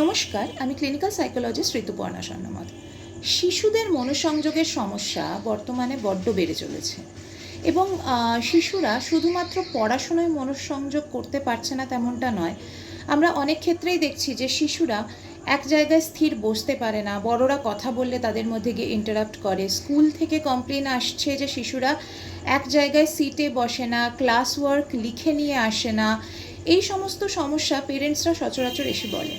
নমস্কার, আমি clinical psychologist Rituparna স্বর্ণমত। শিশুদের মনোসংযোগের সমস্যা বর্তমানে বড্ড বেড়ে চলেছে এবং শিশুরা শুধুমাত্র পড়াশোনায় মনোসংযোগ করতে পারছে না তেমনটা নয়। আমরা অনেক ক্ষেত্রেই দেখছি যে শিশুরা এক জায়গায় স্থির বসতে পারে না, বড়রা কথা বললে তাদের মধ্যে গিয়ে ইন্টারাপ্ট করে। স্কুল থেকে কমপ্লেন আসছে যে শিশুরা এক জায়গায় সিটে বসে না ক্লাস ওয়ার্ক লিখে নিয়ে আসে না। এই সমস্ত সমস্যা পেরেন্টসরা সচরাচর এসে বলে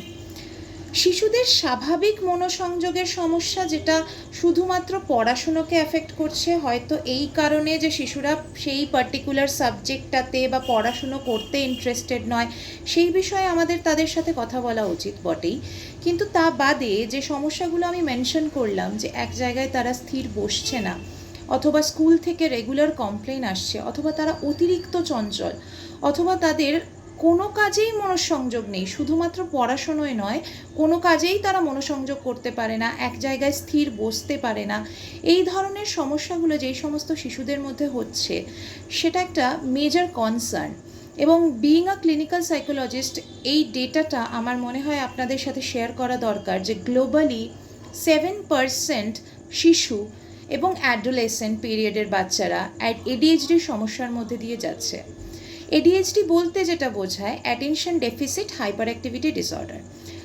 শিশুদের স্বাভাবিক মনোসংযোগের সমস্যা যেটা শুধুমাত্র পড়াশুনোকে অ্যাফেক্ট করছে, হয়তো এই কারণে যে শিশুরা সেই পার্টিকুলার সাবজেক্টটাতে বা পড়াশুনো করতে ইন্টারেস্টেড নয়, সেই বিষয়ে আমাদের তাদের সাথে কথা বলা উচিত বটেই। কিন্তু তা বাদে যে সমস্যাগুলো আমি মেনশন করলাম যে এক জায়গায় তারা স্থির বসছে না, অথবা স্কুল থেকে রেগুলার কমপ্লেন আসছে, অথবা তারা অতিরিক্ত চঞ্চল, অথবা তাদের কোনো কাজেই মনোসংযোগ নেই, শুধুমাত্র পড়াশোনায় নয়, কোনো কাজেই তারা মনোসংযোগ করতে পারে না, এক জায়গায় স্থির বসতে পারে না। এই ধরনের সমস্যাগুলো যেই সমস্ত শিশুদের মধ্যে হচ্ছে, সেটা একটা মেজর কনসার্ন এবং বিইং আ ক্লিনিক্যাল সাইকোলজিস্ট এই ডেটাটা আমার মনে হয় আপনাদের সাথে শেয়ার করা দরকার যে গ্লোবালি সেভেন পার্সেন্ট শিশু এবং অ্যাডোলেসেন্ট পিরিয়ডের বাচ্চারা অ্যাড এডিএইচডির সমস্যার মধ্যে দিয়ে যাচ্ছে। এডিএইচডি বলতে যেটা বোঝায় attention deficit hyper activity disorder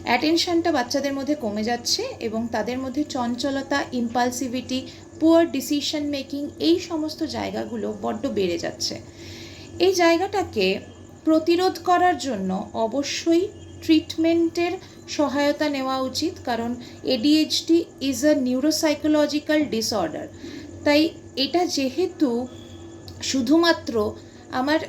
অ্যাটেনশনটা বাচ্চাদের মধ্যে কমে যাচ্ছে এবং তাদের মধ্যে চঞ্চলতা ইম্পালসিভিটি পুয়ার ডিসিশন মেকিং এই সমস্ত জায়গাগুলো বড্ড বেড়ে যাচ্ছে। এই জায়গাটাকে প্রতিরোধ করার জন্য অবশ্যই ট্রিটমেন্টের সহায়তা নেওয়া উচিত, কারণ ADHD is a neuropsychological disorder তাই এটা যেহেতু শুধুমাত্র আমার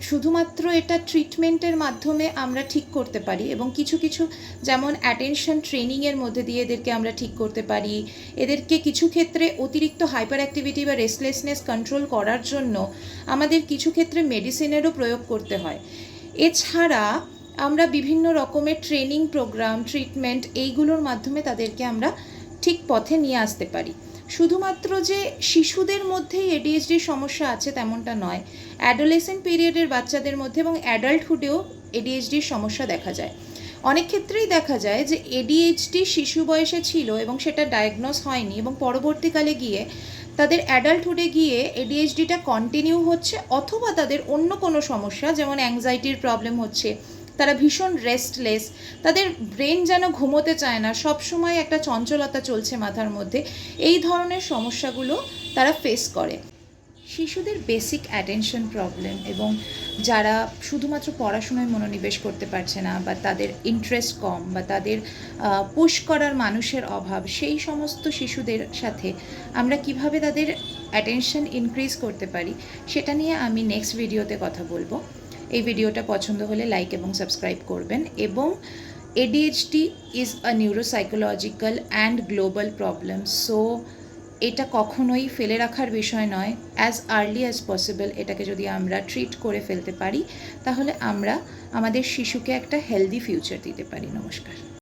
শুধুমাত্র এটা ট্রিটমেন্টের মাধ্যমে আমরা ঠিক করতে পারি এবং কিছু কিছু যেমন অ্যাটেনশন ট্রেনিংয়ের মধ্যে দিয়ে এদেরকে আমরা ঠিক করতে পারি। এদেরকে কিছু ক্ষেত্রে অতিরিক্ত হাইপার অ্যাক্টিভিটি বা রেসলেসনেস কন্ট্রোল করার জন্য আমাদের কিছু ক্ষেত্রে মেডিসিনেরও প্রয়োগ করতে হয়। এছাড়া আমরা বিভিন্ন রকমের ট্রেনিং প্রোগ্রাম ট্রিটমেন্ট এইগুলোর মাধ্যমে তাদেরকে আমরা ঠিক পথে নিয়ে আসতে পারি। শুধুমাত্র যে শিশুদের মধ্যেই এডিএইচডির সমস্যা আছে তেমনটা নয়। অ্যাডোলেসেন্ট পিরিয়ডের বাচ্চাদের মধ্যে এবং অ্যাডাল্টহুডেও এডিএইচডির সমস্যা দেখা যায়। অনেক ক্ষেত্রেই দেখা যায় যে এডিএইচডি শিশু বয়সে ছিল এবং সেটা ডায়াগনোস হয়নি এবং পরবর্তীকালে গিয়ে তাদের অ্যাডাল্টহুডে গিয়ে এডিএইচডিটা কন্টিনিউ হচ্ছে অথবা তাদের অন্য কোনো সমস্যা, যেমন অ্যাংজাইটির প্রবলেম হচ্ছে তারা ভীষণ রেস্টলেস তাদের ব্রেন যেন ঘুমোতে চায় না সব সময় একটা চঞ্চলতা চলছে মাথার মধ্যে। এই ধরনের সমস্যাগুলো তারা ফেস করে। শিশুদের বেসিক অ্যাটেনশন প্রবলেম এবং যারা শুধুমাত্র পড়াশোনায় মনোনিবেশ করতে পারছে না বা তাদের ইন্টারেস্ট কম বা তাদের পুশ করার মানুষের অভাব, সেই সমস্ত শিশুদের সাথে আমরা কীভাবে তাদের অ্যাটেনশন ইনক্রিজ করতে পারি, সেটা নিয়ে আমি নেক্সট ভিডিওতে কথা বলব। এই ভিডিওটা পছন্দ হলে লাইক এবং সাবস্ক্রাইব করবেন এবং ADHD is a neuropsychological and global problem so এটা কখনোই ফেলে রাখার বিষয় নয়। অ্যাজ আর্লি অ্যাজ পসিবল এটাকে যদি আমরা ট্রিট করে ফেলতে পারি, তাহলে আমরা আমাদের শিশুকে একটা হেলদি ফিউচার দিতে পারি। নমস্কার।